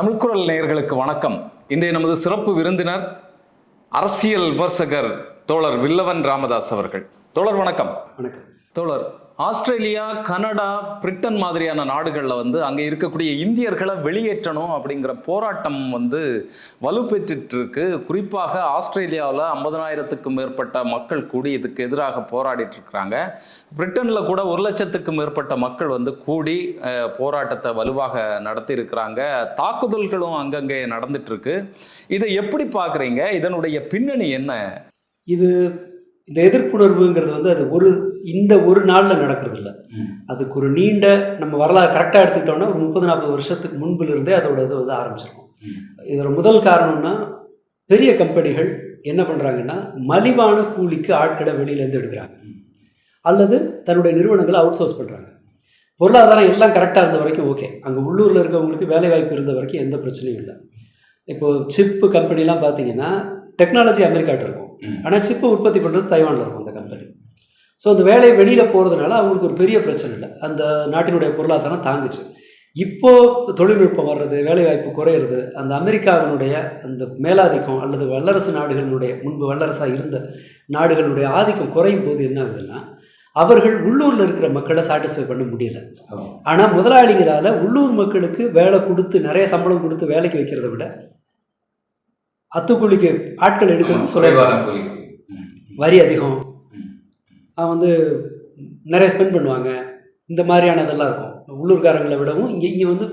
தமிழ்குரல் நேயர்களுக்கு வணக்கம். இன்றைய நமது சிறப்பு விருந்தினர் அரசியல் விமர்சகர் தோழர் வில்லவன் ராமதாஸ் அவர்கள். தோழர் வணக்கம். வணக்கம். தோழர் ஆஸ்திரேலியா கனடா பிரிட்டன் மாதிரியான நாடுகளில் வந்து அங்கே இருக்கக்கூடிய இந்தியர்களை வெளியேற்றணும் அப்படிங்கிற போராட்டம் வந்து வலுப்பெற்றுட்டு இருக்கு குறிப்பாக ஆஸ்திரேலியாவில் ஐம்பதனாயிரத்துக்கும் மேற்பட்ட மக்கள் கூடி இதுக்கு எதிராக போராடிட்டு இருக்கிறாங்க பிரிட்டனில் கூட ஒரு லட்சத்துக்கும் மேற்பட்ட மக்கள் வந்து கூடி போராட்டத்தை வலுவாக நடத்தி இருக்கிறாங்க தாக்குதல்களும் அங்கங்கே நடந்துட்டு இருக்கு இதை எப்படி பார்க்குறீங்க? இதனுடைய பின்னணி என்ன? இது இந்த எதிர்ப்புணர்வுங்கிறது வந்து அது ஒரு இந்த ஒரு நாளில் நடக்கிறது இல்ல அதுக்கு ஒரு நீண்ட நம்ம வரலாறு கரெக்டாக எடுத்துக்கிட்டோம்னா ஒரு முப்பது நாற்பது வருஷத்துக்கு முன்புல இருந்தே அதோட இது வந்து ஆரம்பிச்சிருக்கும். இதோட முதல் காரணம்னா பெரிய கம்பெனிகள் என்ன பண்ணுறாங்கன்னா மலிவான கூலிக்கு ஆட்களை வெளியிலேருந்து எடுக்கிறாங்க. அல்லது தன்னுடைய நிறுவனங்களை அவுட் சோர்ஸ் பண்ணுறாங்க பொருளாதாரம் எல்லாம் கரெக்டாக இருந்த வரைக்கும் ஓகே அங்கே உள்ளூரில் இருக்கவங்களுக்கு வேலை வாய்ப்பு இருந்த வரைக்கும் எந்த பிரச்சனையும் இல்லை. இப்போ சிப்பு கம்பெனிலாம் பார்த்தீங்கன்னா டெக்னாலஜி அமெரிக்காட்ட இருக்கும். ஆனால் சிப்பை உற்பத்தி பண்ணுறது தைவானில் இருக்கும் அந்த கம்பெனி ஸோ அந்த வேலை வெளியில் போகிறதுனால அவங்களுக்கு ஒரு பெரிய பிரச்சனை இல்லை. அந்த நாட்டினுடைய பொருளாதாரம் தாங்குச்சு. இப்போ தொழில்நுட்பம் வர்றது வேலைவாய்ப்பு குறையிறது அந்த அமெரிக்காவினுடைய அந்த மேலாதிக்கம் அல்லது வல்லரசு நாடுகளினுடைய முன்பு வல்லரசாக இருந்த நாடுகளுடைய ஆதிக்கம் குறையும் போது என்ன ஆகுதுன்னா அவர்கள் உள்ளூரில் இருக்கிற மக்களை சாட்டிஸ்ஃபை பண்ண முடியல. ஆனால் முதலாளிகளால் உள்ளூர் மக்களுக்கு வேலை கொடுத்து நிறைய சம்பளம் கொடுத்து வேலைக்கு வைக்கிறத விட அத்துக்கூலிக்கு ஆட்கள் எடுக்கிறது சொல்ல வரி அதிகம். வந்து நிறைய ஸ்பெண்ட் பண்ணுவாங்க. இந்த மாதிரியானதெல்லாம் இருக்கும். உள்ளூர்காரங்களை விடவும் இங்கே இங்கே வந்து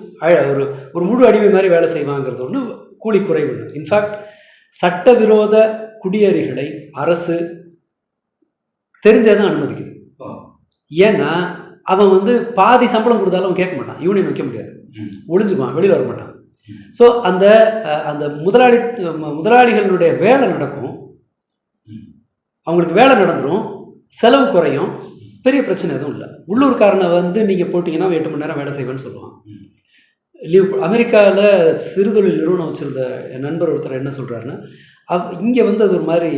ஒரு ஒரு முழு அடிமை மாதிரி வேலை செய்வாங்கிறது ஒன்று கூலி குறைவு இன்ஃபேக்ட் சட்டவிரோத குடியேறிகளை அரசு தெரிஞ்சே தான் அனுமதிக்குது ஏன்னா அவன் வந்து பாதி சம்பளம் கொடுத்தாலும் அவன் கேட்க மாட்டான். யூனியன் வைக்க முடியாது. ஒளிஞ்சுக்குவான் வெளியில் வர மாட்டான். ஸோ அந்த அந்த முதலாளி முதலாளிகளுடைய வேலை நடக்கும். அவங்களுக்கு வேலை நடந்துடும் செலவு குறையும். பெரிய பிரச்சனை எதுவும் இல்லை. உள்ளூர்காரனை வந்து நீங்கள் போட்டிங்கன்னா எட்டு மணி நேரம் வேலை செய்வேன்னு சொல்லுவான். லீவ் அமெரிக்காவில் சிறுதொழில் நிறுவனம் வச்சுருந்த என் நண்பர் ஒருத்தர் என்ன சொல்கிறாருன்னா அவ் இங்கே வந்து அது ஒரு மாதிரி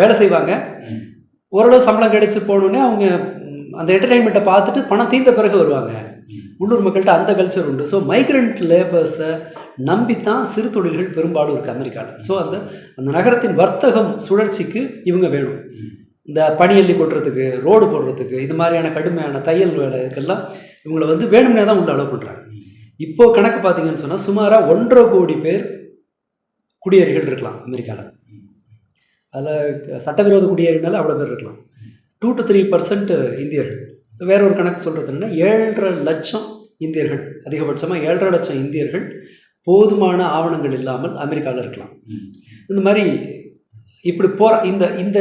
வேலை செய்வாங்க. ஓரளவு சம்பளம் கிடைச்சு போனோடனே அவங்க அந்த என்டர்டைன்மெண்ட்டை பார்த்துட்டு பணம் தீர்ந்த பிறகு வருவாங்க. உள்ளூர் மக்கள்கிட்ட அந்த கல்ச்சர் உண்டு. ஸோ மைக்ரண்ட் லேபர்ஸை நம்பித்தான் சிறு தொழில்கள் பெரும்பாலும் இருக்குது அமெரிக்காவில் ஸோ அந்த அந்த நகரத்தின் வர்த்தகம் சுழற்சிக்கு இவங்க வேணும். இந்த பனியல்லி கொட்டுறதுக்கு ரோடு போடுறதுக்கு இது மாதிரியான கடுமையான தையல் வேலை இதுக்கெல்லாம் இவங்களை வந்து வேணும்னே தான் உள்ள அளவு பண்ணுறாங்க இப்போது கணக்கு பார்த்தீங்கன்னு சொன்னால் சுமாராக ஒன்றரை கோடி பேர் குடியேறிகள் இருக்கலாம் அமெரிக்காவில் அதில் சட்டவிரோத குடியேறினால அவ்வளோ பேர் இருக்கலாம். டூ டு த்ரீ பர்சன்ட் இந்தியர்கள். வேற ஒரு கணக்கு சொல்கிறது என்னன்னா ஏழரை லட்சம் இந்தியர்கள் அதிகபட்சமாக ஏழரை லட்சம் இந்தியர்கள் போதுமான ஆவணங்கள் இல்லாமல் அமெரிக்காவில் இருக்கலாம். இந்த மாதிரி இப்படி போகிற இந்த இந்த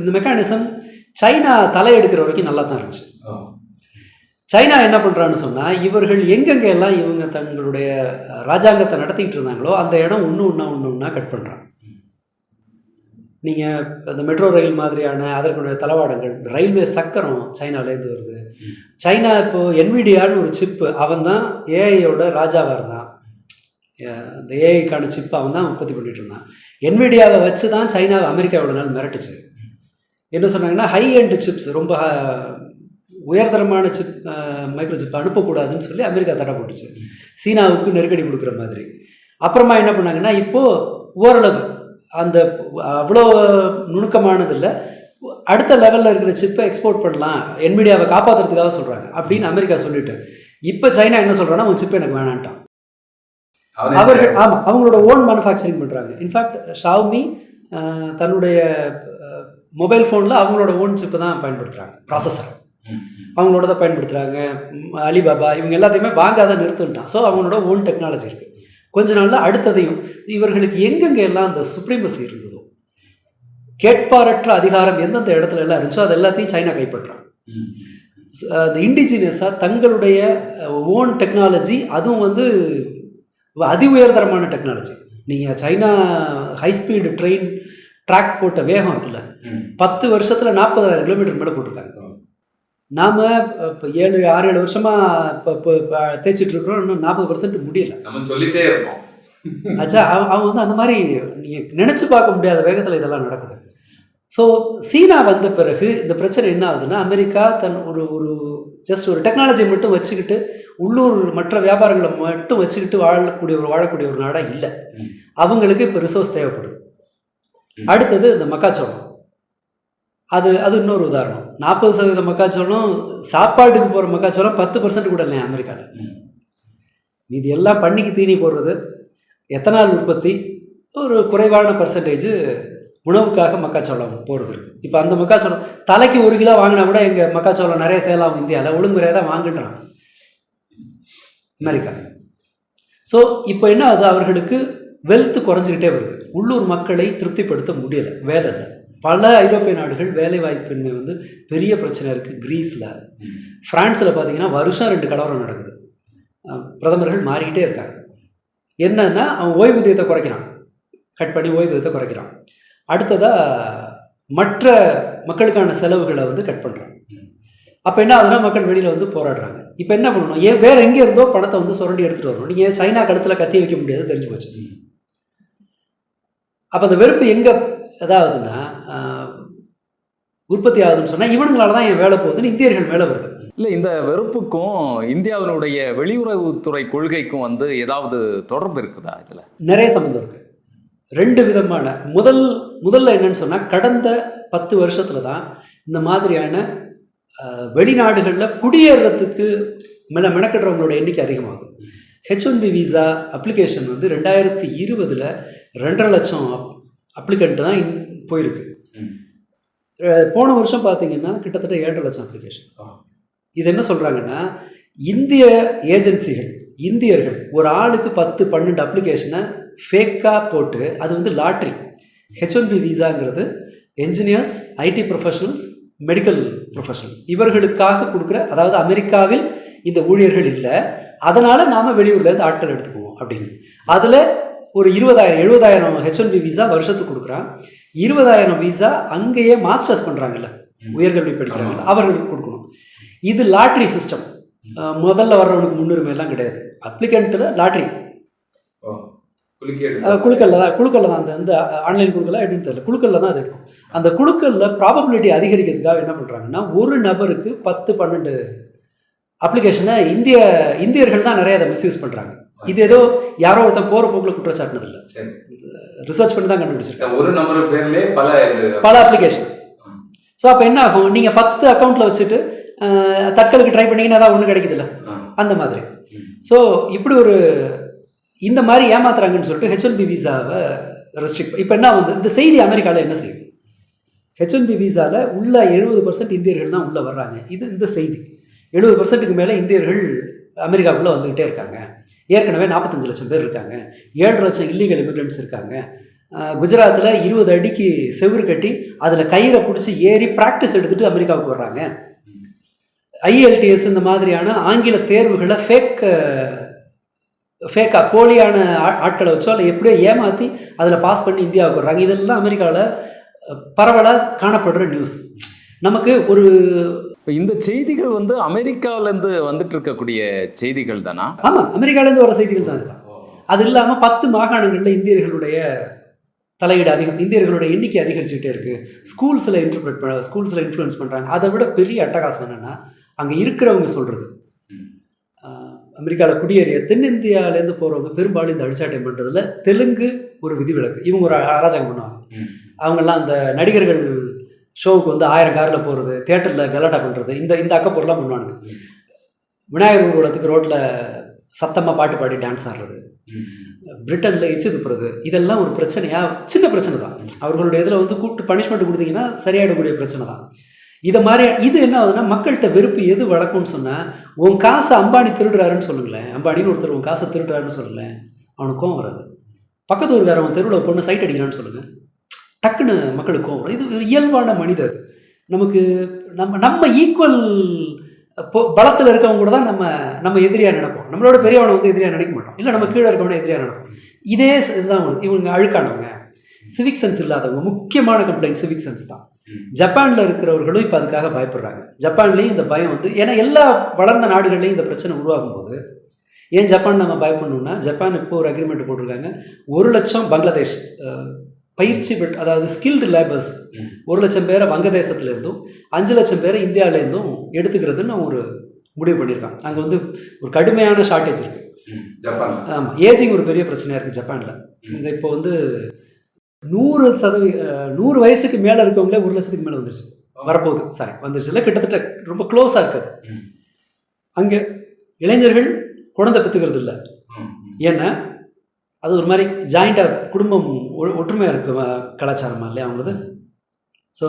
இந்த மெக்கானிசம் சைனா தலையெடுக்கிற வரைக்கும் நல்லா தான் இருந்துச்சு. சைனா என்ன பண்ணுறான்னு சொன்னால் இவர்கள் எங்கெங்க எல்லாம் இவங்க தங்களுடைய ராஜாங்கத்தை நடத்திக்கிட்டு இருந்தாங்களோ அந்த இடம் ஒன்று ஒன்றா ஒன்று ஒன்றா கட் பண்ணுறாங்க நீங்கள் அந்த மெட்ரோ ரயில் மாதிரியான அதற்குடைய தளவாடங்கள் ரயில்வே சக்கரம் சைனாலேருந்து வருது. சைனா இப்போ என்விடியான்னு ஒரு சிப்பு அவன் தான் ஏஐயோட ராஜாவாக இருந்தான். இந்த ஏஐக்கான சிப் அவன் தான் உற்பத்தி பண்ணிட்டு இருந்தான். என்விடியாவை வச்சு தான் சைனாவை அமெரிக்கா இவ்வளோ நாள் மிரட்டுச்சு. என்ன சொன்னாங்கன்னா ஹை எண்ட் சிப்ஸ் ரொம்ப உயர்தரமான சிப் மைக்ரோ சிப் அனுப்பக்கூடாதுன்னு சொல்லி அமெரிக்கா தடை போட்டுச்சு. சீனாவுக்கு நெருக்கடி கொடுக்குற மாதிரி. அப்புறமா என்ன பண்ணாங்கன்னா இப்போது ஓரளவு அந்த அவ்வளோ நுணுக்கமானதில்லை. அடுத்த லெவலில் இருக்கிற சிப்பை எக்ஸ்போர்ட் பண்ணலாம். என்மீடியாவை காப்பாற்றுறதுக்காக சொல்கிறாங்க அப்படின்னு அமெரிக்கா சொல்லிட்டு. இப்போ சைனா என்ன சொல்கிறான்னா உன் சிப்பை எனக்கு வேணான்ட்டான். அவர்கள் ஆமாம் அவங்களோட ஓன் மேனுஃபேக்சரிங் பண்ணுறாங்க இன்ஃபேக்ட் ஷாவ்மி தன்னுடைய மொபைல் ஃபோனில் அவங்களோட ஓன் சிப்பு தான் பயன்படுத்துகிறாங்க ப்ராசஸர் அவங்களோட தான் பயன்படுத்துகிறாங்க அலிபாபா இவங்க எல்லாத்தையுமே வாங்காத நிறுத்துட்டான். ஸோ அவங்களோட ஓன் டெக்னாலஜி இருக்குது கொஞ்ச நாளில் அடுத்ததையும் இவர்களுக்கு எங்கெங்க எல்லாம் அந்த சுப்ரீமசி இருந்ததோ கேட்பாரற்ற அதிகாரம் எந்தெந்த இடத்துல எல்லாம் இருந்துச்சோ அது எல்லாத்தையும் சைனா கைப்பற்றாங்க அந்த இண்டிஜினியஸாக தங்களுடைய ஓன் டெக்னாலஜி அதுவும் வந்து அதி உயர்தரமான டெக்னாலஜி நீங்கள் China high speed train track போட்ட வேகம் இருக்குல்ல பத்து வருஷத்தில் நாற்பதாயிரம் கிலோமீட்டர் மேலே போட்டிருக்காங்க. நாம் இப்போ ஏழு ஆறு ஏழு வருஷமாக இப்போ இப்போ தேய்ச்சிட்டு இருக்கிறோம் இன்னும் நாற்பது பர்சன்ட் முடியல. நம்ம சொல்லிட்டே இருப்போம். ஆச்சா அவன் அவன் வந்து அந்த மாதிரி நீங்கள் நினச்சி பார்க்க முடியாத வேகத்தில் இதெல்லாம் நடக்குது. ஸோ சீனா வந்த பிறகு இந்த பிரச்சனை என்ன ஆகுதுன்னா அமெரிக்கா தன் ஒரு ஒரு ஜஸ்ட் ஒரு டெக்னாலஜி மட்டும் வச்சுக்கிட்டு உள்ளூர் மற்ற வியாபாரங்களை மட்டும் வச்சுக்கிட்டு வாழக்கூடிய ஒரு வாழக்கூடிய ஒரு நாடாக இல்லை. அவங்களுக்கு இப்போ ரிசோர்ஸ் தேவைப்படுது. அடுத்தது இந்த மக்காச்சோளம். அது அது இன்னொரு உதாரணம். நாற்பது சதவீத மக்காச்சோளம் சாப்பாட்டுக்கு போகிற மக்காச்சோளம் பத்து பர்சன்ட் கூட இல்லையா அமெரிக்காவில். மீதி எல்லாம் பண்ணிக்கு தீனி போடுறது. எத்தனால் உற்பத்தி ஒரு குறைவான பர்சன்டேஜ் உணவுக்காக மக்காச்சோளம் போடுறது இப்போ அந்த மக்காச்சோளம் தலைக்கு ஒரு கிலோ வாங்கினா கூட எங்கள் மக்காச்சோளம் நிறைய சேலாம் இந்தியாவில் ஒழுங்குமுறையாக தான் வாங்குன்றாங்க. அமெரிக்கா. ஸோ இப்போ என்ன ஆகுது? அவர்களுக்கு வெல்த் குறைஞ்சிக்கிட்டே வருது. உள்ளூர் மக்களை திருப்திப்படுத்த முடியலை. வேலை இல்லை. பல ஐரோப்பிய நாடுகள் வேலை வாய்ப்பின்மை வந்து பெரிய பிரச்சனை இருக்குது கிரீஸில். ஃப்ரான்ஸில் பார்த்தீங்கன்னா வருஷம் ரெண்டு கலவரம் நடக்குது. பிரதமர்கள் மாறிக்கிட்டே இருக்காங்க. என்னன்னா அவன் ஓய்வூதியத்தை குறைக்கிறான். கட் பண்ணி ஓய்வூதியத்தை குறைக்கிறான். அடுத்ததாக மற்ற மக்களுக்கான செலவுகளை வந்து கட் பண்ணுறான் அப்போ என்ன ஆகுதுன்னா மக்கள் வெளியில் வந்து போராடுறாங்க. இப்போ என்ன பண்ணணும்? ஏன் வேறு எங்கே இருந்தோ பணத்தை வந்து சுரண்டி எடுத்துகிட்டு வரணும். நீங்கள் சைனா கழுத்தில் கத்தி வைக்க முடியாது தெரிஞ்சு போச்சு. அப்போ அந்த வெறுப்பு எங்கே எதாவதுன்னா உற்பத்தி ஆகுதுன்னு சொன்னால் இவனுங்களால தான் என் வேலை போகுதுன்னு இந்தியர்கள் மேலே வருது. இல்ல இந்த வெறுப்புக்கும் இந்தியாவினுடைய வெளியுறவுத்துறை கொள்கைக்கும் வந்து ஏதாவது தொடர்பு இருக்குதா இதுல? நிறைய சம்மந்தம் இருக்கு. ரெண்டு விதமான. முதல் முதல்ல என்னன்னு சொன்னால் கடந்த பத்து வருஷத்துல தான் இந்த மாதிரியான வெளிநாடுகள்ல குடியேறதுக்கு மென மெனக்கடுறவங்களோட எண்ணிக்கை அதிகமாகுது. H one B visa application வந்து ரெண்டாயிரத்தி இருபதுல ரெண்டரை லட்சம் அப்ளிகண்ட் தான் போயிருக்கு. போன வருஷம் பார்த்தீங்கன்னா கிட்டத்தட்ட ஏழரை லட்சம் அப்ளிகேஷன். இது என்ன சொல்றாங்கன்னா இந்திய ஏஜென்சிகள் இந்தியர்கள் ஒரு ஆளுக்கு பத்து பன்னெண்டு அப்ளிகேஷனை ஃபேக்காக போட்டு அது வந்து lottery H one B விசாங்கிறது engineers IT professionals medical professionals இவர்களுக்காக கொடுக்குற அதாவது அமெரிக்காவில் இந்த ஊழியர்கள் இல்லை அதனால நாம வெளியூர்ல இருந்து ஆட்கள் எடுத்துக்குவோம் அப்படின்னு. அதில் ஒரு இருபதாயிரம் எழுபதாயிரம் ஹெச் ஒன் பி விசா வருஷத்துக்கு கொடுக்குறான். இருபதாயிரம் விசா அங்கேயே மாஸ்டர்ஸ் பண்ணுறாங்கல்ல. உயர்கல்வி படிக்கிறாங்கல்ல அவர்களுக்கு கொடுக்கணும். இது லாட்ரி சிஸ்டம் முதல்ல வர்றவனுக்கு முன்னுரிமை எல்லாம் கிடையாது. அப்ளிகண்ட்டில் லாட்ரி ஓ. குலுக்கி அஹ் எடுக்கிறது. குழுக்கள்ல தான் குழுக்கள்ல தான் அந்த இந்த ஆன்லைன் குழுக்களா எப்படின்னு தெரியல. குழுக்கள்ல தான் அது இருக்கும். அந்த குழுக்கள்ல ப்ராபபிலிட்டி அதிகரிக்கிறதுக்காக என்ன பண்றாங்கன்னா ஒரு நபருக்கு பத்து பன்னெண்டு அப்ளிகேஷனை இந்திய இந்தியர்கள் தான் நிறைய அதை மிஸ்யூஸ் பண்றாங்க. இது ஏதோ யாரோ ஒருத்தன் போற போக்குல குற்றச்சாட்டுனது இல்லை. சரி. ரிசர்ச் பண்ணி தான் கண்டுபிடிச்சிருக்காங்க. இந்த ஒரு நம்பர் பேர்லயே பல பல அப்ளிகேஷன் ஸோ அப்போ என்ன ஆகும்? நீங்க பத்து அக்கௌண்ட்ல வச்சுட்டு அஹ், தட்கலுக்கு ட்ரை பண்ணீங்கன்னா தான் ஒன்றும் கிடைக்குதுல்ல. அந்த மாதிரி. ஸோ இப்படி ஒரு இந்த மாதிரி ஏமாத்துறாங்கன்னு சொல்லிட்டு ஹெச் ஒன் பி விசாவை ரெஸ்ட்ரிக்ட் இப்போ என்ன வந்து இந்த செய்தி அமெரிக்காவில் என்ன செய்யுது? ஹெச் ஒன் பி விசாவில் உள்ள எழுபது பர்சன்ட் இந்தியர்கள் தான் உள்ளே வர்றாங்க. இது இந்த செய்தி. எழுபது பர்சன்ட்டுக்கு மேலே இந்தியர்கள் அமெரிக்காவுக்குள்ளே வந்துக்கிட்டே இருக்காங்க. ஏற்கனவே நாற்பத்தஞ்சு லட்சம் பேர் இருக்காங்க. ஏழு லட்சம் இல்லீகல் இமிக்ரெண்ட்ஸ் இருக்காங்க. குஜராத்தில் இருபது அடிக்கு செவுரு கட்டி அதில் கயிறை பிடிச்சி ஏறி ப்ராக்டிஸ் எடுத்துகிட்டு அமெரிக்காவுக்கு வர்றாங்க. ஐஎல்டிஎஸ் இந்த மாதிரியான ஆங்கில தேர்வுகளை ஃபேக் ஃபேக்கா போலியான ஆட்களை வச்சோ இல்லை எப்படியோ ஏமாற்றி அதில் பாஸ் பண்ணி இந்தியாவுக்கு வர்றாங்க இதெல்லாம் அமெரிக்காவில் பரவலாக காணப்படுற நியூஸ் நமக்கு ஒரு இப்ப இந்த செய்திகள் வந்து அமெரிக்கால இருந்து வந்துட்டு இருக்கக்கூடிய செய்திகள் தானா? ஆமாம் அமெரிக்காலேருந்து வர செய்திகள் தான் அது இல்லாமல் பத்து மாகாணங்களில் இந்தியர்களுடைய தலையீடு அதிகம் இந்தியர்களுடைய எண்ணிக்கை அதிகரிச்சுக்கிட்டே இருக்கு. ஸ்கூல்ஸில் இன்டர்பிரட் பண்ண ஸ்கூல்ஸில் இன்ஃப்ளூயன்ஸ் பண்ணுறாங்க அதை விட பெரிய அட்டகாசம் என்னென்னா அங்கே இருக்கிறவங்க சொல்கிறது. அமெரிக்காவில் குடியேறிய தென்னிந்தியாவிலேருந்து போகிறவங்க பெரும்பாலும் இந்த அழிச்சாட்டம் பண்ணுறதுல தெலுங்கு ஒரு விதிவிலக்கு. இவங்க ஒரு அராஜகம் பண்ணுவாங்க. அவங்கெல்லாம் அந்த நடிகர்கள் ஷோவுக்கு வந்து ஆயிரம் காரில் போகிறது தேட்டரில் கலாட்டா பண்ணுறது இந்த இந்த அக்கப்பொருளாம் பண்ணுவானுங்க. விநாயகர் ஊர்வலத்துக்கு ரோட்டில் சத்தமாக பாட்டு பாடி டான்ஸ் ஆடுறது. பிரிட்டனில் எச்சு துப்புறது இதெல்லாம் ஒரு பிரச்சனையா? சின்ன பிரச்சனை தான் அவர்களுடைய இதில் வந்து கூப்பிட்டு பனிஷ்மெண்ட் கொடுத்தீங்கன்னா சரியாயிடக்கூடிய பிரச்சனை தான் இதை மாதிரி இது என்ன ஆகுதுன்னா மக்கள்கிட்ட வெறுப்பு எது வழக்கம்னு சொன்னால் உன் காசை அம்பானி திருடுறாருன்னு சொல்லுங்களேன். அம்பானின்னு ஒருத்தர் உன் காசை திருடுறாருன்னு சொல்லுங்களேன். அவனுக்கு கோவம் வராது. பக்கத்து ஊருக்காரன் தெருவில் பொண்ணு சைட் அடிக்கிறான்னு சொல்லுங்கள் டக்குன்னு மக்களுக்கு கோவம் வரும். இது ஒரு இயல்பான மனிதர். நமக்கு நம்ம நம்ம ஈக்குவல் பலத்தில் இருக்கவங்க கூட தான் நம்ம நம்ம எதிரியாக நினைப்போம் நம்மளோட பெரியவனை வந்து எதிரியாக நினைக்க மாட்டோம். இல்லை நம்ம கீழே இருக்கவனை எதிரியாக நினைப்போம் இதே இதுதான் இவங்க அழுக்கானவங்க. சிவிக் சென்ஸ் இல்லாதவங்க. முக்கியமான கம்ப்ளைண்ட் சிவிக் சென்ஸ் தான். ஜப்பானில் இருக்கிறவர்களும் இப்போ அதுக்காக பயப்படுறாங்க. ஜப்பான்லேயும் இந்த பயம் வந்து ஏன்னா எல்லா வளர்ந்த நாடுகள்லையும் இந்த பிரச்சனை உருவாகும் போது ஏன் ஜப்பான் நம்ம பயப்படணும்னா ஜப்பான் இப்போ ஒரு அக்ரிமெண்ட் போட்டிருக்காங்க. ஒரு லட்சம் பங்களாதேஷ் பயிற்சி பெற்ற அதாவது ஸ்கில்டு லேபர்ஸ். ஒரு லட்சம் பேரை வங்கதேசத்துல இருந்தும் அஞ்சு லட்சம் பேரை இந்தியாவில இருந்தும் எடுத்துக்கிறதுன்னு ஒரு முடிவு பண்ணியிருக்காங்க. அங்கே வந்து ஒரு கடுமையான ஷார்ட்டேஜ் இருக்குது ஜப்பான் ஆமாம் ஏஜிங் ஒரு பெரிய பிரச்சனையாக இருக்குது ஜப்பானில். இந்த இப்போ வந்து நூறு சதவீ நூறு வயசுக்கு மேலே இருக்கவங்களே ஒரு லட்சத்துக்கு மேலே வந்துருச்சு. வரப்போகுது. சாரி வந்துருச்சு இல்லை கிட்டத்தட்ட ரொம்ப க்ளோஸாக இருக்குது. அங்கே இளைஞர்கள் குழந்தை பெற்றுக்கிறது இல்லை. ஏன்னா அது ஒரு மாதிரி ஜாயிண்டாக குடும்பம் ஒற்றுமையாக இருக்கு அஹ், கலாச்சாரமா இல்லையா அவங்களது? ஸோ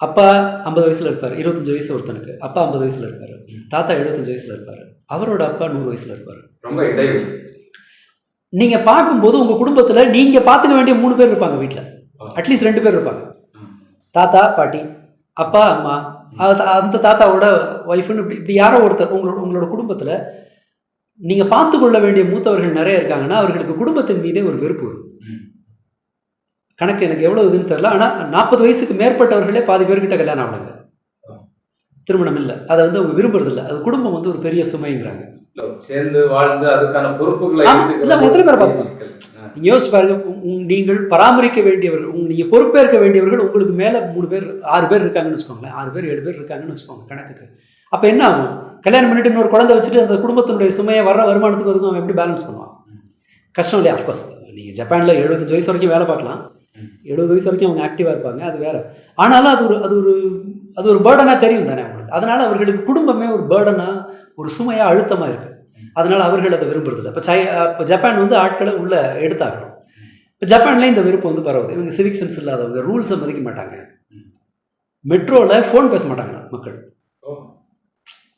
அப்பா ஐம்பது வயசில் இருப்பார். இருபத்தஞ்சு வயசு ஒருத்தனுக்கு. அப்பா ஐம்பது வயசில் இருப்பார். தாத்தா எழுபத்தஞ்சு வயசில் இருப்பார். அவரோட அப்பா நூறு வயசில் இருப்பார். ரொம்ப இடைவெளி. நீங்கள் பார்க்கும்போது உங்கள் குடும்பத்தில் நீங்கள் பார்த்துக்க வேண்டிய மூணு பேர் இருப்பாங்க வீட்டில் அட்லீஸ்ட் ரெண்டு பேர் இருப்பாங்க. தாத்தா பாட்டி அப்பா அம்மா அந்த தாத்தாவோட ஒய்ஃப்னு இப்படி இப்படி யாரோ ஒருத்தர் உங்களோட உங்களோட குடும்பத்தில் நீங்கள் பார்த்து கொள்ள வேண்டிய மூத்தவர்கள் நிறைய இருக்காங்கன்னா அவர்களுக்கு குடும்பத்தின் மீதே ஒரு வெறுப்பு வரும். கணக்கு எனக்கு எவ்வளோ இதுன்னு தெரில ஆனால் நாற்பது வயசுக்கு மேற்பட்டவர்களே பாதி பேர்கிட்ட கல்யாணம் ஆகலைங்க. திருமணம் இல்லை. அதை வந்து அவங்க விரும்புறதில்ல. அது குடும்பம் வந்து ஒரு பெரிய சுமைங்கிறாங்க. சேர்ந்து வாழ்ந்து அதுக்கான பொறுப்புகளை எத்தனை பேரை. நீங்க யோசிச்சு பாருங்க நீங்கள் பராமரிக்க வேண்டியவர்கள் உங்க நீங்க பொறுப்பேற்க வேண்டியவர்கள் உங்களுக்கு மேல மூணு பேர் ஆறு பேர் இருக்காங்கன்னு வச்சுக்கோங்களேன். ஆறு பேர் ஏழு பேர் இருக்காங்கன்னு வச்சுக்கோங்க கணக்குக்கு. அப்ப என்ன ஆகும்? கல்யாணம் பண்ணிட்டு இன்னொரு குழந்தை வச்சுட்டு அந்த குடும்பத்தினுடைய சுமையை வர வருமானத்துக்கு அதுக்கும் அவன் எப்படி பேலன்ஸ் பண்ணுவான் கஷ்டம் இல்லையா? அஃப்கோர்ஸ் நீங்க ஜப்பான்ல எழுபத்தஞ்சு வயசு வரைக்கும் வேலை பார்க்கலாம். எழுபது வயசு வரைக்கும் அவங்க ஆக்டிவா இருப்பாங்க அது வேற. ஆனாலும் அது ஒரு அது ஒரு அது ஒரு பேர்டனா தெரியும் தானே அவங்களுக்கு அதனால அவர்களுக்கு குடும்பமே ஒரு பேர்டனா ஒரு சுமையாக அழுத்தமாக இருக்குது அதனால் அவர்கள் அதை விரும்புறதில்ல. இப்போ சை இப்போ ஜப்பான் வந்து ஆட்களை உள்ளே எடுத்தாகணும் இப்போ ஜப்பான்ல இந்த விருப்பம் வந்து பரவுது. இவங்க சிவிக் சென்ஸ் இல்லாதவங்க ரூல்ஸை மதிக்க மாட்டாங்க. மெட்ரோவில் ஃபோன் பேச மாட்டாங்க மக்கள். ஓ.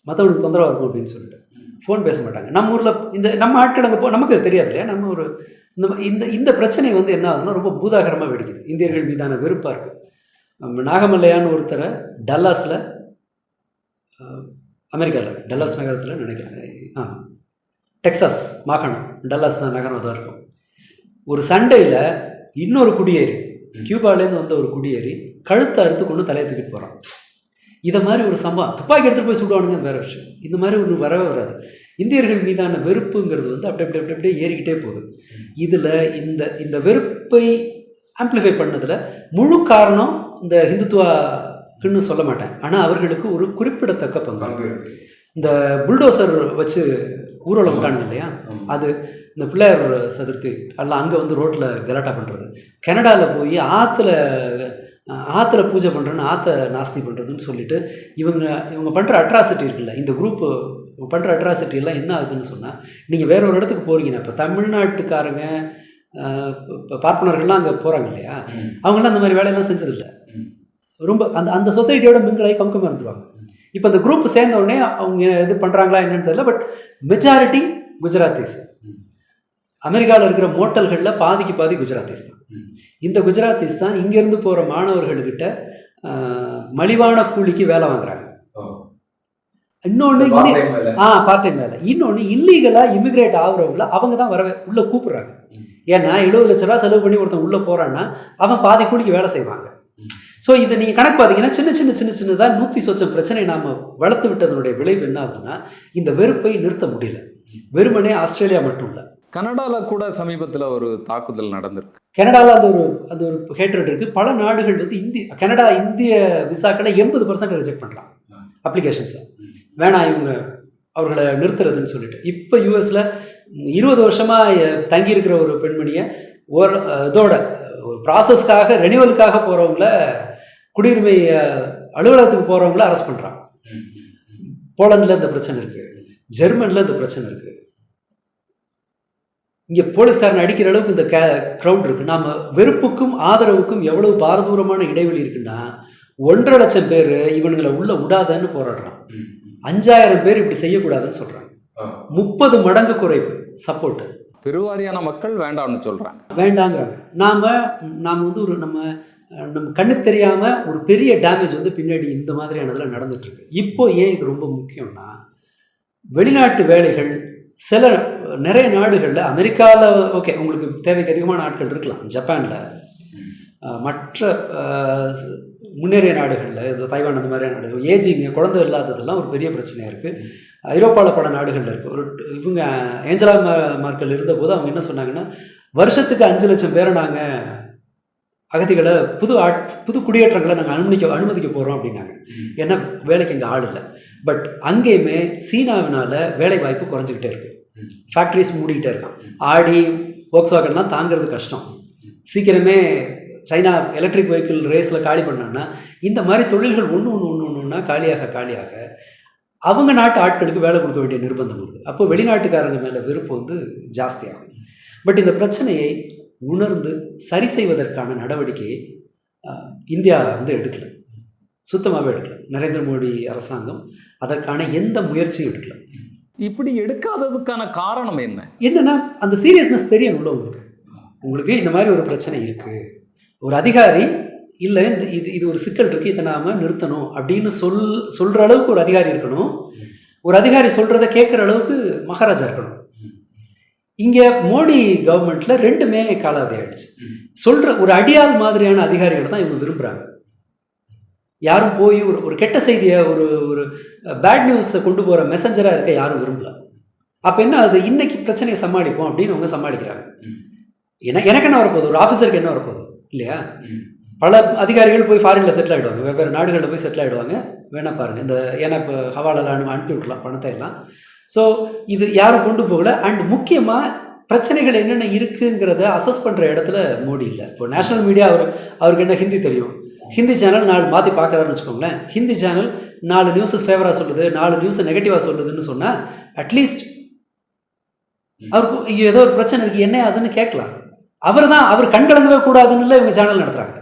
மற்றவங்களுக்கு தொந்தரவாக இருக்கும் அப்படின்னு சொல்லிட்டு ஃபோன் பேச மாட்டாங்க. நம்ம ஊரில் இந்த நம்ம ஆட்கள் அங்கே போ நமக்கு அது தெரியாது இல்லையா? நம்ம ஒரு இந்த இந்த இந்த பிரச்சனை வந்து என்ன ஆகுதுன்னா ரொம்ப பூதாகரமாக வெடிக்குது. இந்தியர்கள் மீதான வெறுப்பாக இருக்குது நம்ம நாகமல்லையான்னு ஒருத்தரை டல்லாஸில் அமெரிக்காவில் டல்லாஸ் நகரத்தில் நினைக்கிறேன் ஆ. டெக்சாஸ் மாகாணம் டல்லாஸ் தான் நகரம் தான் இருக்கும். ஒரு சண்டையில் இன்னொரு குடியேறி. கியூபாலேருந்து வந்த ஒரு குடியேறி கழுத்தை அறுத்து கொண்டு தலையை தூக்கிட்டு போகிறான் இதை மாதிரி ஒரு சம்பவம். துப்பாக்கி எடுத்துகிட்டு போய் சுடுவானுங்க வேற விஷயம். இந்த மாதிரி ஒன்று வரவே வராது. இந்தியர்கள் மீதான வெறுப்புங்கிறது வந்து அப்படி அப்படி அப்படி அப்படியே ஏறிக்கிட்டே போகுது. இதில் இந்த இந்த வெறுப்பை ஆம்ப்ளிஃபை பண்ணதில் முழு காரணம் இந்த ஹிந்துத்துவாக்குன்னு சொல்ல மாட்டேன் ஆனால் அவர்களுக்கு ஒரு குறிப்பிடத்தக்க பங்கு. இந்த புல்டோசர் வச்சு ஊர்வலம் விட்டானுங்க இல்லையா. அது இந்த பிள்ளையார் சதுர்த்தி எல்லாம் அங்கே வந்து ரோட்டில் கலாட்டா பண்ணுறது கனடாவில் போய் ஆற்றுல ஆற்றுல பூஜை பண்ணுறேன்னு ஆற்ற நாஸ்தி பண்ணுறதுன்னு சொல்லிட்டு இவங்க இவங்க பண்ணுற அட்ராசிட்டி இருக்குல்ல இந்த குரூப்பு பண்ணுற அட்ராசிட்டி எல்லாம் என்ன ஆகுதுன்னு சொன்னால் நீங்கள் வேற ஒரு இடத்துக்கு போகிறீங்கன்னா இப்போ தமிழ்நாட்டுக்காரங்க இப்ப பார்ப்பனர்கள்லாம் அங்கே போகிறாங்க இல்லையா. அவங்களாம் அந்த மாதிரி வேலையெல்லாம் செஞ்சதில்லை. ரொம்ப அந்த அந்த சொசைட்டியோட மிங்கிளாகி கம்கம் இருந்துருவாங்க இப்போ அந்த குரூப் சேர்ந்த உடனே அவங்க இது பண்ணுறாங்களா என்னன்னு தெரியல பட் மெஜாரிட்டி குஜராத்திஸ். அமெரிக்காவில் இருக்கிற மோட்டல்களில் பாதிக்கு பாதி குஜராத்திஸ் தான். இந்த குஜராத்திஸ் தான் இங்கேருந்து போகிற மாணவர்கள்கிட்ட மலிவான கூலிக்கு வேலை வாங்குறாங்க. இன்னொன்று. ஆ பார்ட் டைம் வேலை இன்னொன்று இல்லீகலாக இமிகிரேட் ஆகுறவங்கள அவங்க தான் வரவே உள்ளே கூப்பிடுறாங்க. ஏன்னா எழுபது லட்ச ரூபா செலவு பண்ணி ஒருத்தன் உள்ளே போகிறான்னா அவன் பாதி கூலிக்கு வேலை செய்வாங்க. ஸோ இதை நீங்கள் கணக்கு பார்த்தீங்கன்னா சின்ன சின்ன சின்ன சின்னதாக நூற்றி சொச்சம் பிரச்சனை நாம் வளர்த்து விட்டதனுடைய விளைவு என்ன ஆகுதுன்னா இந்த வெறுப்பை நிறுத்த முடியல. வெறுமனே ஆஸ்திரேலியா மட்டும் இல்லை. கனடால கூட சமீபத்துல ஒரு தாக்குதல் நடந்திருக்கு. கனடாவில் அந்த ஒரு அந்த ஒரு ஹேட்ரட் இருக்குது பல நாடுகள் வந்து இந்திய கனடா இந்திய விசாக்களை எண்பது பர்சன்ட் ரிஜெக்ட் பண்ணுறான். அப்ளிகேஷன்ஸை. வேணாம் இவங்க அவர்களை நிறுத்துறதுன்னு சொல்லிட்டு. இப்போ யூஎஸில் இருபது வருஷமாக தங்கி இருக்கிற ஒரு பெண்மணியை ஒரு இதோட ஒரு ப்ராசஸ்க்காக ரெனிவலுக்காக போகிறவங்கள குடியுரிமை அலுவலகத்துக்கு போகிறவங்கள அரெஸ்ட் பண்ணுறாங்க. போலண்டில் இந்த பிரச்சனை இருக்குது ஜெர்மனில் இந்த பிரச்சனை இருக்குது இங்கே போலீஸ்காரன் அடிக்கிற அளவுக்கு இந்த கே க்ரௌட் இருக்குது நாம் வெறுப்புக்கும் ஆதரவுக்கும் எவ்வளவு பாரதூரமான இடைவெளி இருக்குன்னா ஒன்றரை லட்சம் பேர் இவனுங்களை உள்ள விடாதன்னு போராடுறான். அஞ்சாயிரம் பேர் இப்படி செய்யக்கூடாதுன்னு சொல்கிறாங்க. முப்பது மடங்கு குறைவு சப்போர்ட் பெருவாரியான மக்கள் வேண்டாம்னு சொல்றாங்க. வேண்டாங்கிறாங்க. நாம் நாம் வந்து ஒரு நம்ம நம்ம கண்ணுக்கு தெரியாமல் ஒரு பெரிய டேமேஜ் வந்து பின்னாடி இந்த மாதிரியானதில் நடந்துட்டு இப்போ ஏன் இது ரொம்ப முக்கியம்னா வெளிநாட்டு வேலைகள் சில நிறைய நாடுகளில் அமெரிக்காவில் ஓகே உங்களுக்கு தேவைக்கு அதிகமான ஆட்கள் இருக்கலாம் ஜப்பானில். மற்ற முன்னேறிய நாடுகளில் இந்த தைவான் அந்த மாதிரியான நாடுகள் ஏஜிங்க குழந்தை இல்லாததெல்லாம் ஒரு பெரிய பிரச்சனையாக இருக்குது ஐரோப்பாவில் பல நாடுகளில் இருக்குது ஒரு இவங்க ஏஞ்சலா மா- மார்க்கல் இருந்தபோது அவங்க என்ன சொன்னாங்கன்னா வருஷத்துக்கு அஞ்சு லட்சம் பேரை நாங்கள் அகதிகளை புது ஆட் புது குடியேற்றங்களை நாங்கள் அனுமதிக்க அனுமதிக்க போகிறோம் அப்படின்னாங்க. ஏன்னா வேலைக்கு இங்கே ஆள் இல்லை. பட் அங்கேயுமே சீனாவினால வேலை வாய்ப்பு குறைஞ்சிக்கிட்டே இருக்கு. ஃபேக்ட்ரிஸ் மூடிக்கிட்டே இருக்கான் ஆடி போக்ஸ்வாகன்லாம் தாங்கிறது கஷ்டம். சீக்கிரமே சைனா எலக்ட்ரிக் வெஹிக்கிள் ரேஸில் காலி பண்ணாங்கன்னா இந்த மாதிரி தொழில்கள் ஒன்று ஒன்று ஒன்று ஒன்று ஒன்றா காலியாக காலியாக அவங்க நாட்டு ஆட்களுக்கு வேலை கொடுக்க வேண்டிய நிர்பந்தம் வருது. அப்போ வெளிநாட்டுக்காரங்க மேலே வெறுப்பு வந்து ஜாஸ்தியாகும் பட் இந்த பிரச்சனையை உணர்ந்து சரி செய்வதற்கான நடவடிக்கையை இந்தியா வந்து எடுக்கல. சுத்தமாகவே எடுக்கல. நரேந்திர மோடி அரசாங்கம் அதற்கான எந்த முயற்சியும் எடுக்கல. இப்படி எடுக்காததுக்கான காரணம் என்ன? என்னன்னா அந்த சீரியஸ்னஸ் தெரியணும்ல உங்களுக்கு. உங்களுக்கு இந்த மாதிரி ஒரு பிரச்சனை இருக்கு. ஒரு அதிகாரி இல்லை இந்த இது இது ஒரு சிக்கல் இருக்கு இதை நாம நிறுத்தணும். அப்படின்னு சொல் சொல்ற அளவுக்கு ஒரு அதிகாரி இருக்கணும். ஒரு அதிகாரி சொல்றதை கேட்குற அளவுக்கு மகாராஜா இருக்கணும். இங்க மோடி கவர்மெண்ட்ல ரெண்டுமே காலாவதி ஆயிடுச்சு. சொல்ற ஒரு அடியாள் மாதிரியான அதிகாரிகள் தான் இவங்க விரும்புறாங்க. யாரும் போய் ஒரு ஒரு கெட்ட செய்தியை ஒரு ஒரு பேட் நியூஸை கொண்டு போற மெசஞ்சரா இருக்க யாரும் விரும்பல. அப்ப என்ன அது இன்னைக்கு பிரச்சனையை சமாளிப்போம் அப்படின்னு அவங்க சமாளிக்கிறாங்க. ஏன்னா எனக்கு என்ன வரப்போகுது? ஒரு ஆஃபீஸருக்கு என்ன வரப்போகுது? இல்லையா? பல அதிகாரிகள் போய் ஃபாரின்ல செட்டில் ஆகிடுவாங்க வெவ்வேறு நாடுகளில் போய் செட்டில் ஆகிடுவாங்க வேணா பாருங்க. இந்த ஏன்னா இப்போ ஹவாலால அனு அனுப்பி விட்டுலாம் பணத்தை எல்லாம். ஸோ இது யாரும் கொண்டு போகல. அண்ட் முக்கியமாக பிரச்சனைகள் என்னென்ன இருக்குங்கிறத அசஸ் பண்ணுற இடத்துல மோடி இல்லை. இப்போ நேஷனல் மீடியா அவர் அவருக்கு என்ன ஹிந்தி தெரியும்? ஹிந்தி சேனல் நாலு மாற்றி பார்க்கறாருன்னு வச்சுக்கோங்களேன். ஹிந்தி சேனல் நாலு நியூஸஸ் ஃபேவராக சொல்லுது நாலு நியூஸை நெகட்டிவாக சொல்லுதுன்னு சொன்னால் அட்லீஸ்ட் அவருக்கு ஐயோ, ஏதோ ஒரு பிரச்சனை இருக்கு என்ன அதுன்னு கேட்கலாம். அவர் தான் அவர் கண்கலங்கவே கூடாதுன்னு இவங்க சேனல் நடத்துகிறாங்க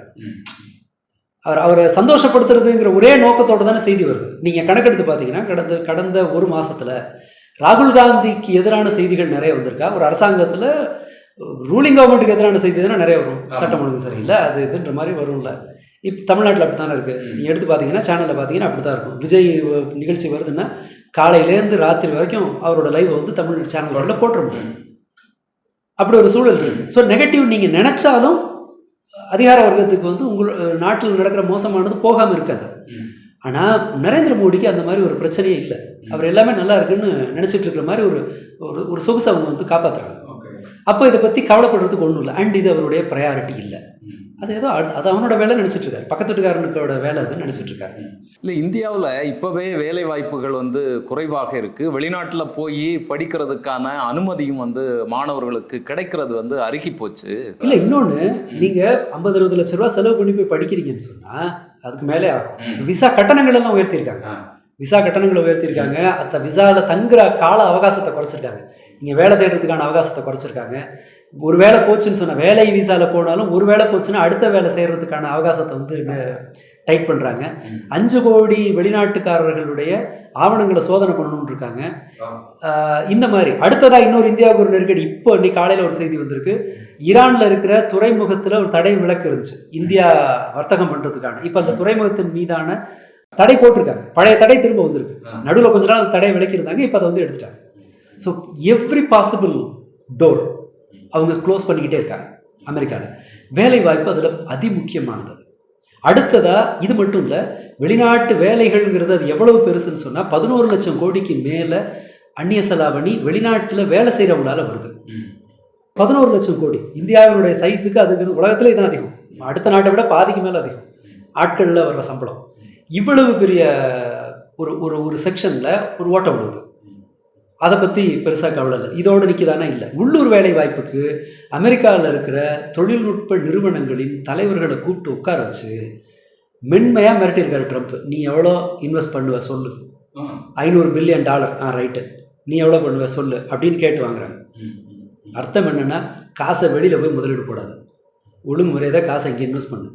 அவர் அவரை சந்தோஷப்படுத்துறதுங்கிற ஒரே நோக்கத்தோடு தானே செய்தி வருது. நீங்கள் கணக்கெடுத்து பார்த்தீங்கன்னா கடந்த கடந்த ஒரு மாசத்துல ராகுல் காந்திக்கு எதிரான செய்திகள் நிறைய வந்திருக்கா? ஒரு அரசாங்கத்தில் ரூலிங் கவர்மெண்ட்டுக்கு எதிரான செய்தி தானே நிறைய வரும். சட்டம் ஒழுங்கு சரியில்லை அது இதுன்ற மாதிரி வரும்ல. இப்போ தமிழ்நாட்டில் அப்படி தானே இருக்குது. நீங்கள் எடுத்து பார்த்தீங்கன்னா சேனலில் பார்த்தீங்கன்னா அப்படி தான் இருக்கும். விஜய் நிகழ்ச்சி வருதுன்னா காலையிலேருந்து ராத்திரி வரைக்கும் அவரோட லைவ் வந்து தமிழ் சேனல்களில் போட்டுற முடியும் அப்படி ஒரு சூழல் இருக்கு. ஸோ நெகட்டிவ் நீங்கள் நினைச்சாலும் அதிகார வர்க்கத்துக்கு வந்து உங்கள் நாட்டில் நடக்கிற மோசமானது போகாமல் இருக்காது. ஆனால் நரேந்திர மோடிக்கு அந்த மாதிரி ஒரு பிரச்சனையே இல்லை. அவர் எல்லாமே நல்லா இருக்குன்னு நினச்சிட்டு இருக்கிற மாதிரி ஒரு ஒரு ஒரு சொகுசை அவங்க வந்து காப்பாற்றுறாங்க அப்போ இதை பற்றி கவலைப்படுறதுக்கு ஒன்றும் இல்லை. அண்ட் இது அவருடைய ப்ரையாரிட்டி இல்லை. அது ஏதோ அது அது அவனோட வேலை நினச்சிட்டு இருக்காரு. பக்கத்து வீட்டுக்காரனுக்கோட வேலை அது நினச்சிட்டு இருக்காரு. இல்லை இந்தியாவில் இப்போவே வேலை வாய்ப்புகள் வந்து குறைவாக இருக்கு. வெளிநாட்டில் போய் படிக்கிறதுக்கான அனுமதியும் வந்து மாணவர்களுக்கு கிடைக்கிறது வந்து அருகி போச்சு. இல்லை இன்னொன்று நீங்கள் ஐம்பது அறுபது லட்ச ரூபா செலவு பண்ணி போய் படிக்கிறீங்கன்னு சொன்னால் அதுக்கு மேலே விசா கட்டணங்கள் எல்லாம் உயர்த்தியிருக்காங்க விசா கட்டணங்களை உயர்த்தியிருக்காங்க. அந்த விசாவில் தங்குற கால அவகாசத்தை குறைச்சிருக்காங்க. நீங்கள் வேலை தேடுறதுக்கான அவகாசத்தை குறைச்சிருக்காங்க. ஒரு வேலை போச்சுன்னு சொன்ன வேலை விசாவில் போனாலும் ஒரு வேலை போச்சுன்னா அடுத்த வேலை செய்கிறதுக்கான அவகாசத்தை வந்து டைட் பண்ணுறாங்க அஞ்சு கோடி வெளிநாட்டுக்காரர்களுடைய ஆவணங்களை சோதனை பண்ணணும்னு இருக்காங்க. இந்த மாதிரி. அடுத்ததா இன்னொரு இந்தியாவுக்கு ஒரு நெருக்கடி. இப்போ இன்னைக்கு காலையில் ஒரு செய்தி வந்திருக்கு. ஈரான்ல இருக்கிற துறைமுகத்தில் ஒரு தடை விலக்கு இருந்துச்சு. இந்தியா வர்த்தகம் பண்றதுக்கான. இப்போ அந்த துறைமுகத்தின் மீதான தடை போட்டிருக்காங்க. பழைய தடை திரும்ப வந்திருக்கு. நடுவில் கொஞ்ச நாள் அந்த தடை விலக்கியிருந்தாங்க. இப்போ அதை வந்து எடுத்துட்டாங்க. ஸோ எவ்ரி பாசிபிள் டோர் அவங்க க்ளோஸ் பண்ணிக்கிட்டே இருக்காங்க. அமெரிக்காவில் வேலை வாய்ப்பு அதில் அதிமுக்கியமானது. அடுத்ததா இது மட்டும் இல்லை வெளிநாட்டு வேலைகள்ங்கிறது அது எவ்வளவு பெருசுன்னு சொன்னால் பதினோரு லட்சம் கோடிக்கு மேலே அந்நிய செலாவணி வெளிநாட்டில் வேலை செய்கிறவங்களால வருது. பதினோரு லட்சம் கோடி. இந்தியாவினுடைய சைஸுக்கு அதுங்கிறது உலகத்திலே தான் அதிகம். அடுத்த நாட்டை விட பாதிக்கு மேலே அதிகம். ஆட்களில் வர்ற சம்பளம். இவ்வளவு பெரிய ஒரு ஒரு ஒரு செக்ஷனில் ஒரு ஓட்டம் விடுவது அதை பற்றி பெருசாக கவலை இல்லை. இதோடு நிற்கிதானே இல்லை. உள்ளூர் வேலை வாய்ப்புக்கு அமெரிக்காவில் இருக்கிற தொழில்நுட்ப நிறுவனங்களின் தலைவர்களை கூப்பிட்டு உட்கார வச்சு மென்மையாக மிரட்டியிருக்காரு ட்ரம்ப் நீ எவ்வளோ இன்வெஸ்ட் பண்ணுவ சொல்லு. ஐநூறு பில்லியன் டாலர் ஆ ரைட்டு நீ எவ்வளோ பண்ணுவ சொல்லு அப்படின்னு கேட்டு வாங்குறாங்க. அர்த்தம் என்னென்னா காசை வெளியில் போய் முதலீடு போடாது. ஒழுங்குமுறையை தான் காசை இங்கே இன்வெஸ்ட் பண்ணு.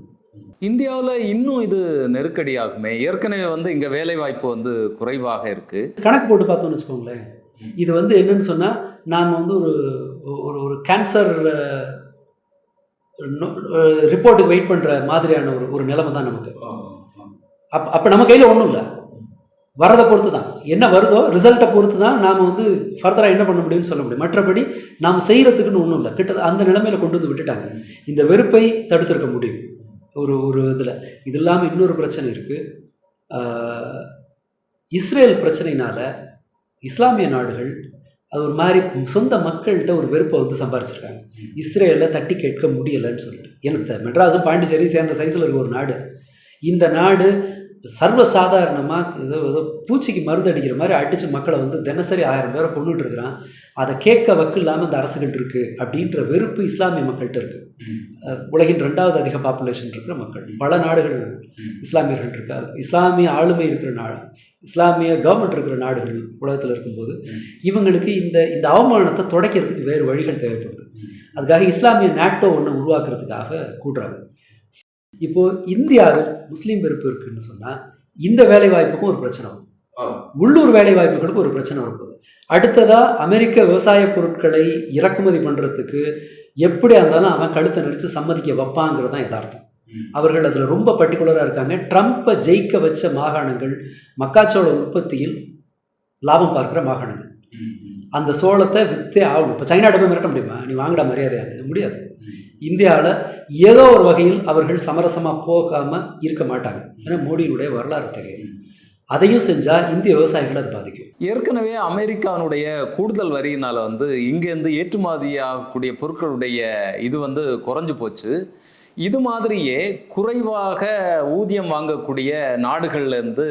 இந்தியாவில் இன்னும் இது நெருக்கடியாகுமே. ஏற்கனவே வந்து இங்கே வேலை வாய்ப்பு வந்து குறைவாக இருக்கு. கணக்கு போட்டு பார்த்தோம்னு வச்சுக்கோங்களேன். இது வந்து என்னன்னு சொன்னால் நாம் வந்து ஒரு ஒரு ஒரு கேன்சர் ரிப்போர்ட்டுக்கு வெயிட் பண்ணுற மாதிரியான ஒரு ஒரு நிலைமை தான் நமக்கு. அப் அப்போ நம்ம கையில் ஒன்றும் இல்லை. வரதை பொறுத்து தான். என்ன வருதோ ரிசல்ட்டை பொறுத்து தான் நாம் வந்து ஃபர்தராக என்ன பண்ண முடியும்னு சொல்ல முடியும். மற்றபடி நாம் செய்கிறதுக்குன்னு ஒன்றும் இல்லை. கிட்ட அந்த நிலைமையில கொண்டு வந்து விட்டுட்டாங்க. இந்த வெறுப்பை தடுத்திருக்க முடியும். ஒரு ஒரு இதில். இது இல்லாமல் இன்னொரு பிரச்சனை இருக்குது இஸ்ரேல் பிரச்சனையினால இஸ்லாமிய நாடுகள் அது ஒரு மாதிரி சொந்த மக்கள்கிட்ட ஒரு வெறுப்பை வந்து சம்பாரிச்சிருக்காங்க. இஸ்ரேலில் தட்டி கேட்க முடியலைன்னு சொல்லிட்டு. எனக்கு மெட்ராஸும் பாண்டிச்சேரி சேர்ந்த சைஸில் இருக்க ஒரு நாடு. இந்த நாடு சர்வசாதாரணமாக ஏதோ ஏதோ பூச்சிக்கு மருந்து அடிக்கிற மாதிரி அடித்து மக்களை வந்து தினசரி ஆயிரம் பேரை கொண்டுட்டு இருக்கிறான். அதை கேட்க வக்கு இல்லாமல் இந்த அரசுகள் இருக்குது அப்படின்ற வெறுப்பு இஸ்லாமிய மக்கள்கிட்ட இருக்குது உலகின் ரெண்டாவது அதிக பாப்புலேஷன் இருக்கிற மக்கள். பல நாடுகள் இஸ்லாமியர்கள் இருக்கா இஸ்லாமிய ஆளுமை இருக்கிற நாடு இஸ்லாமிய கவர்மெண்ட் இருக்கிற நாடுகள் உலகத்தில் இருக்கும்போது இவங்களுக்கு இந்த இந்த அவமானத்தை துடைக்கிறதுக்கு வேறு வழிகள் தேவைப்படுது. அதுக்காக இஸ்லாமிய நாட்டோ ஒன்று உருவாக்குறதுக்காக கூடுறாங்க இப்போ இந்தியாவில் முஸ்லீம் வெறுப்பு இருக்குன்னு சொன்னால் இந்த வேலை வாய்ப்புக்கும் ஒரு பிரச்சனை வரும். உள்ளூர் வேலை வாய்ப்புகளுக்கு ஒரு பிரச்சனை வரும்போது அடுத்ததா அமெரிக்க விவசாய பொருட்களை இறக்குமதி பண்ணுறதுக்கு எப்படியா இருந்தாலும் அவன் கழுத்தை நெரிச்சு சம்மதிக்க வைப்பாங்கிறது தான் யதார்த்தம். அவர்கள் அதில் ரொம்ப பர்டிகுலராக இருக்காங்க. ட்ரம்ப்பை ஜெயிக்க வச்ச மாகாணங்கள் மக்காச்சோள உற்பத்தியில் லாபம் பார்க்குற மாகாணங்கள். அந்த சோளத்தை விற்றே ஆகணும். இப்போ சைனாட்ட போய் மிரட்ட முடியுமா? நீ வாங்கடா மரியாதையாக முடியாது. இந்தியாவில் ஏதோ ஒரு வகையில் அவர்கள் சமரசமாக போகாமல் இருக்க மாட்டாங்க. ஏன்னா மோடியினுடைய வரலாறு தெரியும். அதையும் செஞ்சால் இந்திய விவசாயிகளை அது பாதிக்கும். ஏற்கனவே அமெரிக்கானுடைய கூடுதல் வரியினால் வந்து இங்கேருந்து ஏற்றுமதியாகக்கூடிய பொருட்களுடைய இது வந்து குறைஞ்சு போச்சு. இது மாதிரியே குறைவாக ஊதியம் வாங்கக்கூடிய நாடுகள்லேருந்து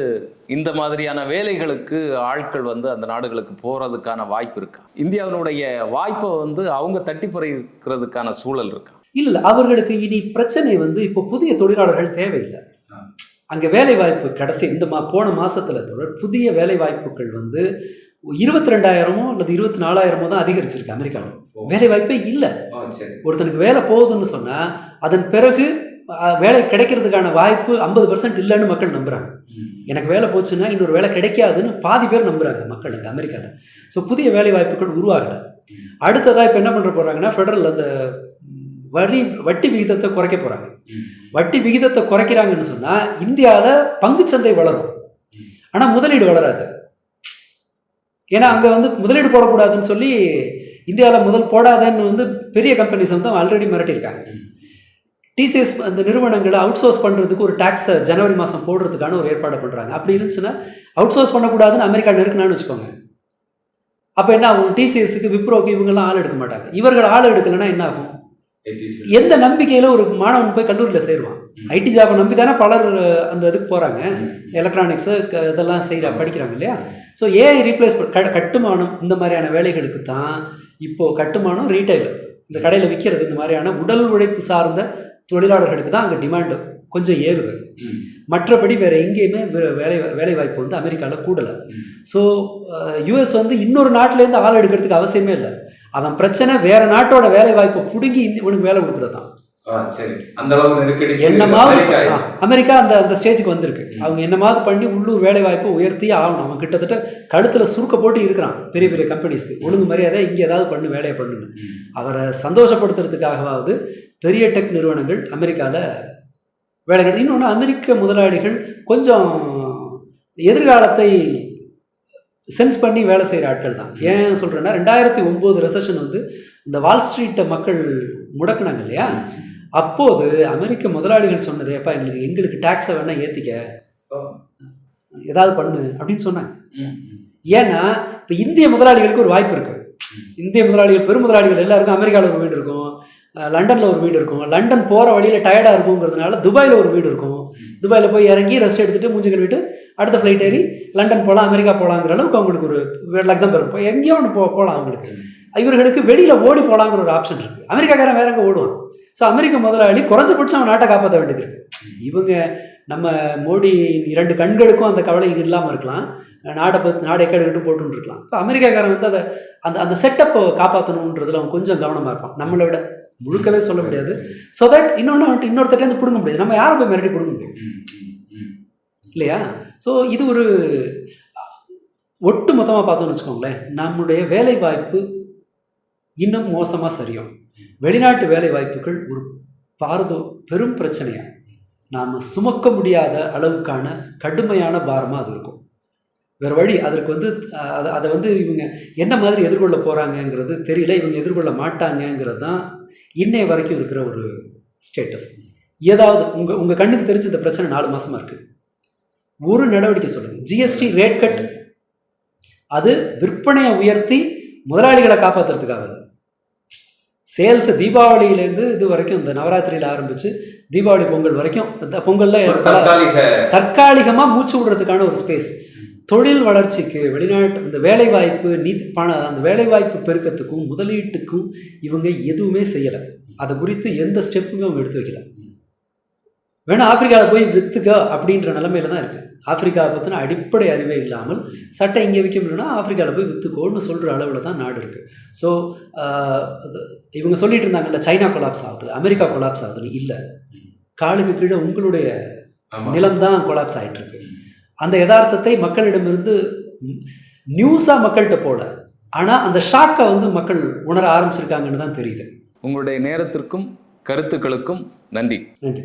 இந்த மாதிரியான வேலைகளுக்கு ஆட்கள் வந்து அந்த நாடுகளுக்கு போகிறதுக்கான வாய்ப்பு இருக்கா? இந்தியாவினுடைய வாய்ப்பை வந்து அவங்க தட்டி பறிக்கிறதுக்கான சூழல் இருக்கா? இல்லை அவர்களுக்கு இனி பிரச்சனை வந்து இப்போ புதிய தொழிலாளர்கள் தேவையில்லை. அங்கே வேலை வாய்ப்பு கடைசி இந்த மா போன மாசத்துல தொடர் புதிய வேலை வாய்ப்புகள் வந்து இருபத்தி ரெண்டாயிரமோ அல்லது இருபத்தி நாலாயிரமோ தான் அதிகரிச்சிருக்கு அமெரிக்காவில். வேலை வாய்ப்பே இல்லை. ஒருத்தனுக்கு வேலை போகுதுன்னு சொன்னால் அதன் பிறகு வேலை கிடைக்கிறதுக்கான வாய்ப்பு ஐம்பது பர்சன்ட் இல்லைன்னு மக்கள் நம்புறாங்க. எனக்கு வேலை போச்சுன்னா இன்னொரு வேலை கிடைக்காதுன்னு பாதி பேர் நம்புறாங்க மக்கள் அங்கே அமெரிக்காவில் ஸோ புதிய வேலை வாய்ப்புகள் உருவாகலை அடுத்ததாக இப்போ என்ன பண்ணுற போகிறாங்கன்னா ஃபெடரல் அந்த வரி வட்டி விகிதத்தை குறைக்க போகிறாங்க வட்டி விகிதத்தை குறைக்கிறாங்கன்னு சொன்னால் இந்தியாவில் பங்குச்சந்தை வளரும். ஆனால் முதலீடு வளராது. ஏன்னா அங்கே வந்து முதலீடு போடக்கூடாதுன்னு சொல்லி இந்தியாவில் முதல் போடாதேன்னு வந்து பெரிய கம்பெனிஸ் வந்து ஆல்ரெடி மிரட்டியிருக்காங்க. டிசிஎஸ் அந்த நிறுவனங்களை அவுட் சோர்ஸ் பண்ணுறதுக்கு ஒரு டேக்ஸை ஜனவரி மாதம் போடுறதுக்கான ஒரு ஏற்பாடு பண்ணுறாங்க அப்படி இருந்துச்சுன்னா அவுட் சோர்ஸ் பண்ணக்கூடாதுன்னு அமெரிக்கா நெருக்குனான்னு வச்சுக்கோங்க. அப்போ என்ன ஆகும்? டிசிஎஸ்க்கு விப்ரோக்கு இவங்கெல்லாம் ஆள் எடுக்க மாட்டாங்க. இவர்கள் ஆள் எடுக்கலைன்னா என்ன ஆகும்? எந்த நம்பிக்கையில் ஒரு மாணவன் போய் கல்லூரியில் சேருவான்? ஐடி ஜாபை நம்பி தானே பலர் அந்த இதுக்கு போகிறாங்க எலக்ட்ரானிக்ஸு இதெல்லாம் செய்கிற படிக்கிறாங்க இல்லையா? ஸோ ஏஐ ரீப்ளேஸ் கட்டுமானம் இந்த மாதிரியான வேலைகளுக்கு தான் இப்போது கட்டுமானம் ரீட்டைல் இந்த கடையில் விற்கிறது இந்த மாதிரியான உடல் உழைப்பு சார்ந்த தொழிலாளர்களுக்கு தான் அங்கே டிமாண்டு கொஞ்சம் ஏறுது. மற்றபடி வேற எங்கேயுமே வேலை வேலை வாய்ப்பு வந்து அமெரிக்காவில் கூடலை. ஸோ யூஎஸ் வந்து இன்னொரு நாட்டிலேருந்து ஆள் எடுக்கிறதுக்கு அவசியமே இல்லை. அவன் பிரச்சனை வேற நாட்டோட வேலை வாய்ப்பை பிடுங்கி இந்த இவனுக்கு வேலை கொடுக்குறது தான் சரி. அந்த அளவுக்கு நெருக்கடி என்னமாவது அமெரிக்கா அந்த அந்த ஸ்டேஜுக்கு வந்திருக்கு. அவங்க என்னமாவது பண்ணி உள்ளூர் வேலை வாய்ப்பை உயர்த்தி ஆகணும். அவன் கிட்டத்தட்ட கழுத்துல சுருக்க போட்டு இருக்கிறான். பெரிய பெரிய கம்பெனிஸ்க்கு ஒழுங்கு மரியாதை இங்கே ஏதாவது பண்ணு வேலையை பண்ணுன்னு. அவரை சந்தோஷப்படுத்துறதுக்காகவாவது பெரிய டெக் நிறுவனங்கள் அமெரிக்காவில் வேலை கிடையாது இன்னொன்று அமெரிக்க முதலாளிகள் கொஞ்சம் எதிர்காலத்தை சென்ஸ் பண்ணி வேலை செய்கிற ஆட்கள் தான். ஏன் சொல்கிறேன்னா ரெண்டாயிரத்தி ஒம்பது ரெசஷன் வந்து இந்த வால் ஸ்ட்ரீட்டை மக்கள் முடக்குனாங்க இல்லையா? அப்போது அமெரிக்க முதலாளிகள் சொன்னது அப்பா எங்களுக்கு எங்களுக்கு டேக்ஸை வேணால் ஏற்றிக்க ஏதாவது பண்ணு அப்படின்னு சொன்னாங்க. ஏன்னா இப்போ இந்திய முதலாளிகளுக்கு ஒரு வாய்ப்பு இருக்கு. இந்திய முதலாளிகள் பெரும் முதலாளிகள் எல்லாருக்கும் அமெரிக்காவில் ஒரு வீடு இருக்கும் லண்டன்ல ஒரு வீடு இருக்கும். லண்டன் போகிற வழியில் டயர்டாக இருக்குங்கிறதுனால துபாயில் ஒரு வீடு இருக்கும். துபாயில் போய் இறங்கி ரெஸ்ட் எடுத்துட்டு மூஞ்சி கழுவிட்டு அடுத்த ஃப்ளைட் ஏறி லண்டன் போகலாம் அமெரிக்கா போகலாங்கிற அளவுக்கு அவங்களுக்கு ஒரு லக்சம்பர்க் போய் எங்கேயோ ஒன்று போ போகலாம் அவங்களுக்கு. இவர்களுக்கு வெளியில் ஓடி போகலாங்கிற ஒரு ஆப்ஷன் இருக்கு. அமெரிக்காக்காரன் வேற எங்கே ஓடுவான்? ஸோ அமெரிக்க முதலாளி குறைஞ்சபட்சம் அவன் நாட்டை காப்பாற்ற வேண்டியது இருக்கு. இவங்க நம்ம மோடி இரண்டு கண்களுக்கும் அந்த கவலை இல்லாமல் இருக்கலாம். நாடை பற்றி நாடை கேடுகிட்டு போட்டுன்னு இருக்கலாம். இப்போ அமெரிக்காக்காரன் வந்து அதை அந்த அந்த செட்டப்பை காப்பாற்றணுன்றதுல அவன் கொஞ்சம் கவனமாக இருப்பான். நம்மளை விட முழுக்கவே சொல்ல முடியாது. ஸோ தட் இன்னொன்று வந்துட்டு இன்னொருத்தட்டேருந்து பிடுங்க முடியாது. நம்ம யாரை போய் மிரட்டி பிடுங்க முடியும்? இல்லையா? ஸோ இது ஒரு ஒட்டு மொத்தமாக பார்த்தோம்னு வச்சுக்கோங்களேன் நம்முடைய வேலை வாய்ப்பு இன்னும் மோசமாக சரியும். வெளிநாட்டு வேலை வாய்ப்புகள் ஒரு பாரதோ பெரும் பிரச்சனையாக நாம் சுமக்க முடியாத அளவுக்கான கடுமையான பாரமாக அது இருக்கும். வேறு வழி அதற்கு வந்து அதை அதை வந்து இவங்க என்ன மாதிரி எதிர்கொள்ள போகிறாங்கங்கிறது தெரியல இவங்க எதிர்கொள்ள மாட்டாங்கங்கிறது தான் இன்னைய வரைக்கும் இருக்கிற ஒரு ஸ்டேட்டஸ் ஏதாவது உங்கள் உங்கள் கண்ணுக்கு தெரிஞ்ச இந்த பிரச்சனை நாலு மாதமாக இருக்குது ஒரு நடவடிக்கை சொல்லுங்கள் ஜிஎஸ்டி ரேட் கட் அது விற்பனையை உயர்த்தி முதலாளிகளை காப்பாற்றுறதுக்காக சேல்ஸ் தீபாவளியிலேருந்து இது வரைக்கும் இந்த நவராத்திரியில் ஆரம்பிச்சு தீபாவளி பொங்கல் வரைக்கும் பொங்கல்ல தற்காலிகமாக மூச்சு விடுறதுக்கான ஒரு ஸ்பேஸ் தொழில் வளர்ச்சிக்கு வெளிநாட்டு இந்த வேலைவாய்ப்பு நீதி பண அந்த வேலைவாய்ப்பு பெருக்கத்துக்கும் முதலீட்டுக்கும் இவங்க எதுவுமே செய்யலை. அதை குறித்து எந்த ஸ்டெப்புமே அவங்க எடுத்து வைக்கல. வேணா ஆப்பிரிக்காவில் போய் வித்துக்க அப்படின்ற நிலமையில தான் இருக்கு. ஆப்பிரிக்காவை பற்றின அடிப்படை அறிவே இல்லாமல் சட்டை இங்கே விற்க முடியும்னா ஆப்பிரிக்காவில் போய் வித்துக்கோன்னு சொல்கிற அளவில் தான் நாடு இருக்குது ஸோ இவங்க சொல்லிட்டு இருந்தாங்கல்ல சைனா கொலாப்ஸ் ஆகுது அமெரிக்கா கொலாப்ஸ் ஆகுதுன்னு இல்லை. காலுக்கு கீழே உங்களுடைய ஆமா. நிலம் தான் கொலாப்ஸ் ஆயிட்டு இருக்கு. அந்த யதார்த்தத்தை மக்களிடமிருந்து நியூஸாக மக்கள்கிட்ட போல ஆனால் அந்த ஷாக்கை வந்து மக்கள் உணர ஆரம்பிச்சிருக்காங்கன்னு தான் தெரியுது. உங்களுடைய நேரத்திற்கும் கருத்துக்களுக்கும் நன்றி. நன்றி.